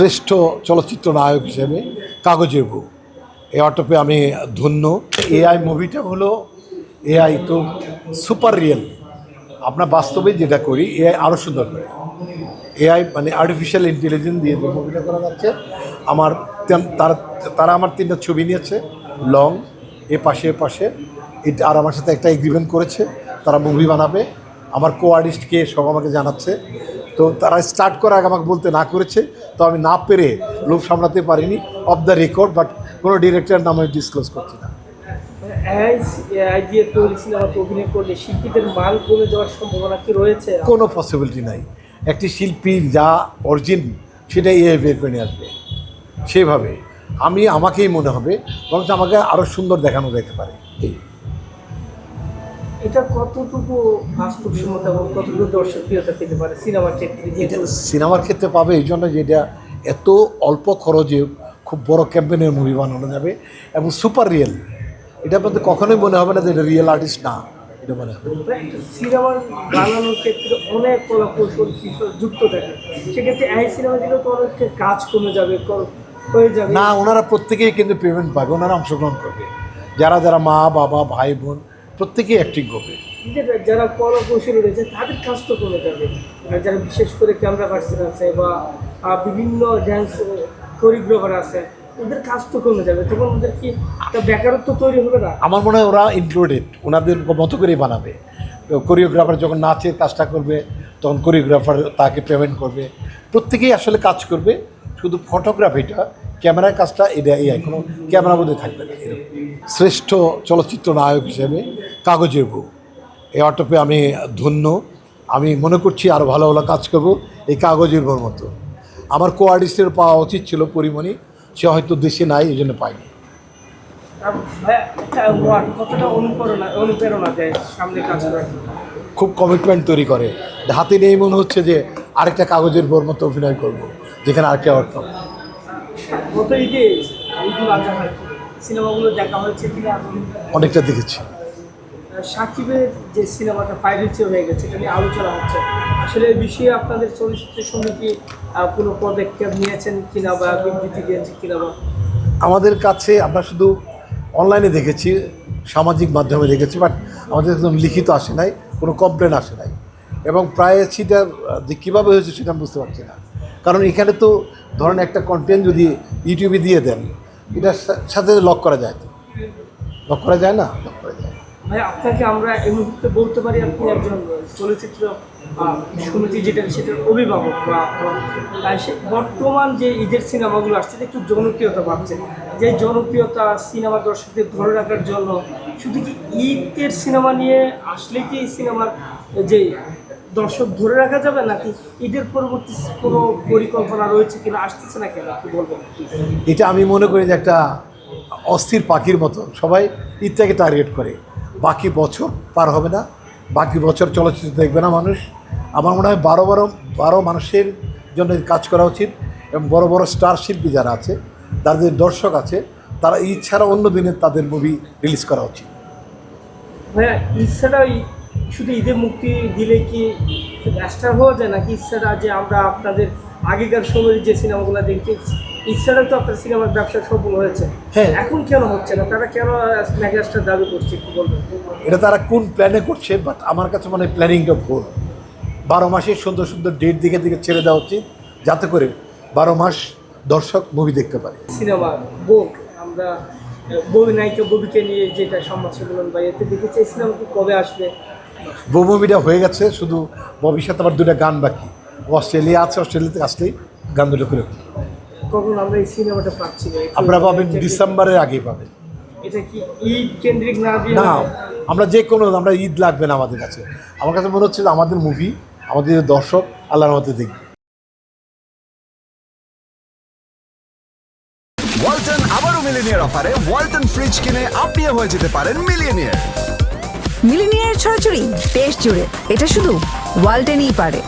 শ্রেষ্ঠ চলচ্চিত্র নায়ক হিসেবে কাগজের বউ। এই অটোপে আমি ধন্য। এআই মুভিটা হলো এআই তো সুপার রিয়েল আপনার বাস্তবে যেটা করি এআই আরও সুন্দর করে। এআই মানে আর্টিফিশিয়াল ইন্টেলিজেন্স দিয়ে যে মুভিটা করা যাচ্ছে, আমার তারা তারা আমার তিনটা ছবি নিয়েছে লং এ পাশে এ পাশে। এটা আর আমার সাথে একটা এগ্রিমেন্ট করেছে, তারা মুভি বানাবে। আমার কো আর্টিস্টকে সব আমাকে জানাচ্ছে। তো তারা স্টার্ট করার আগে আমাকে বলতে না করেছে তো আমি না পেরে লোভ সামলাতে পারিনি অফ দ্য রেকর্ড বাট কোনো ডিরেক্টর নাম আমি ডিসক্লোজ করছি না। কোনো পসিবিলিটি নাই। একটি শিল্পীর যা অরিজিন সেটাই এ বের করে নিয়ে আসবে। সেভাবে। আমি আমাকেই মনে হবে বরঞ্চ আমাকে আরও সুন্দর দেখানো যেতে পারে। এই। এটা কতটুকু বাস্তবসম্মত এবং কতটুকু দর্শকপ্রিয়তা পেতে পারে সিনেমার ক্ষেত্রে? এটা সিনেমার ক্ষেত্রে পাবে এই জন্য যেটা এত অল্প খরচে খুব বড় ক্যাম্পেনের মুভি বানানো যাবে এবং সুপার রিয়েল এটা মধ্যে কখনোই মনে হবে না যে এটা রিয়েল আর্টিস্ট না এটা মনে হবে। একটা সিনেমা বানানোর ক্ষেত্রে অনেক কলা কৌশল যুক্ত থাকে। সেক্ষেত্রে এই সিনেমা দিলে তো অনেক কাজ কমে যাবে হয়ে যাবে। না ওনারা প্রত্যেকেই কিন্তু পেমেন্ট পাবে ওনারা অংশগ্রহণ করবে। যারা যারা মা বাবা ভাই বোন প্রত্যেকেই অ্যাক্টিং করবে যারা কলা কৌশলী রয়েছে তাদের কাজ তো কমে যাবে। যারা বিশেষ করে ক্যামেরা পার্সন আছে বা বিভিন্ন ড্যান্স কোরিওগ্রাফার আছে ওদের কাজ তো কমে যাবে। তখন ওদের কি একটা বেকারত্ব তৈরি হবে না? আমার মনে হয় ওরা ইনক্লুডেড ওনাদের মতো করেই বানাবে। কোরিওগ্রাফার যখন নাচের কাজটা করবে তখন কোরিওগ্রাফার তাকে পেমেন্ট করবে। প্রত্যেকেই আসলে কাজ করবে শুধু ফটোগ্রাফিটা ক্যামেরার কাজটা এটা এই কোনো ক্যামেরা বোধে থাকবে না এরকম। শ্রেষ্ঠ চলচ্চিত্র নায়ক হিসেবে কাগজের বউ। এই অটপে আমি ধন্য। আমি মনে করছি আরও ভালো ভালো কাজ করব এই কাগজের বউর মতো। আমার কো আর্টিস্টের পাওয়া উচিত ছিল পরিমণি। সে হয়তো দেশে নাই এই জন্য পাইনি খুব কমিটমেন্ট তৈরি করে। হাতে নেই মনে হচ্ছে যে আরেকটা কাগজের বোর মতো অভিনয় করব যেখানে আরেকটা অর্থ অনেকটা দেখেছি। সাকিবের যে সিনেমাটা পাইরেসি হয়ে গেছে এটা নিয়ে আলোচনা হচ্ছে। আসলে এই বিষয়ে আপনাদের চলচ্চিত্র সমিতি আহ, কোনো পদক্ষেপ নিয়েছেন কিনা বা বিবৃতি দিয়েছে কিনা বা? যে কাছে আমরা শুধু অনলাইনে দেখেছি সামাজিক মাধ্যমে দেখেছি বাট আমাদের একদম লিখিত আসে নাই কোনো কমপ্লেন আসে নাই। এবং প্রায় সেটা যে কীভাবে হয়েছে সেটা আমি বুঝতে পারছি না। কারণ এখানে তো ধরেন একটা কন্টেন্ট যদি ইউটিউবে দিয়ে দেন এটার সাথে লক করা যায় লক করা যায় না? লক করা ভাই, আপনাকে আমরা এই মুহূর্তে বলতে পারি আপনি একজন চলচ্চিত্র সমিতি যেটা সেটার অভিভাবক বা বর্তমান যে ঈদের সিনেমাগুলো আসছে একটু জনপ্রিয়তা পাচ্ছে যে জনপ্রিয়তা সিনেমা দর্শকদের ধরে রাখার জন্য, শুধু কি ঈদের সিনেমা নিয়ে আসলে কি এই সিনেমার, যে দর্শক ধরে রাখা যাবে, নাকি ঈদের পরবর্তী কোনো পরিকল্পনা রয়েছে কিনা, আসতেছে না কেন একটু বলবেন এটা আমি মনে করি যে একটা অস্থির পাখির মতো। সবাই ঈদটাকে টার্গেট করে। বাকি বছর পার হবে না। বাকি বছর চলচ্চিত্র দেখবে না মানুষ। আমার মনে হয় বারো বারো বারো মানুষের জন্য কাজ করা উচিত এবং বড় বড় স্টার শিল্পী যারা আছে তাদের দর্শক আছে, তারা ঈদ ছাড়া অন্য দিনে তাদের মুভি রিলিজ করা উচিত। ওই শুধু ঈদে মুক্তি দিলে কি স্টার হওয়া যায় নাকি? ইচ্ছাটা যে আমরা আপনাদের আগেকার সময়ের যে সিনেমাগুলো দেখছি ইচ্ছাটা তো আপনার সিনেমার ব্যবসা সফল হয়েছে। হ্যাঁ। এখন কেন হচ্ছে না? তারা কেন মেগাস্টার দাবি করছে একটু বলবেন? এটা তারা কোন প্ল্যানে করছে বাট আমার কাছে মনে প্ল্যানিংটা ভুল। বারো মাসে সুন্দর সুন্দর ডেট দিকে দিকে ছেড়ে দেওয়া উচিত যাতে করে বারো মাস দর্শক মুভি দেখতে পারে। সিনেমা বোক আমরা ববি নায়িকা ববিকে নিয়ে যেটা সমাজ সম্মেলন বা এতে দেখেছি সিনেমা কি কবে আসবে? বউ মুভিটা হয়ে গেছে শুধু ভবিষ্যতে আবার দুটা গান বাকি। অস্ট্রেলিয়া আছে অস্ট্রেলিয়াতে আসলেই গান দুটো করে। কখন আমরা এই সিনেমাটা পাচ্ছি আপনারা পাবেন ডিসেম্বরের আগেই পাবেন। এটা কি ঈদ কেন্দ্রিক না না আমরা যে কোনো আমরা ঈদ লাগবে না আমাদের কাছে। আমার কাছে মনে হচ্ছে যে আমাদের মুভি আমাদের দর্শক আল্লাহর মধ্যে দেখবে। ওয়ালটন আবারও মিলিনিয়ার অফারে ওয়ালটন ফ্রিজ কিনে আপনিও হয়ে যেতে পারেন মিলিয়নিয়ার মিলিনিয়ার ছড়াছড়ি দেশ জুড়ে। এটা শুধু ওয়ালটেনই পারে।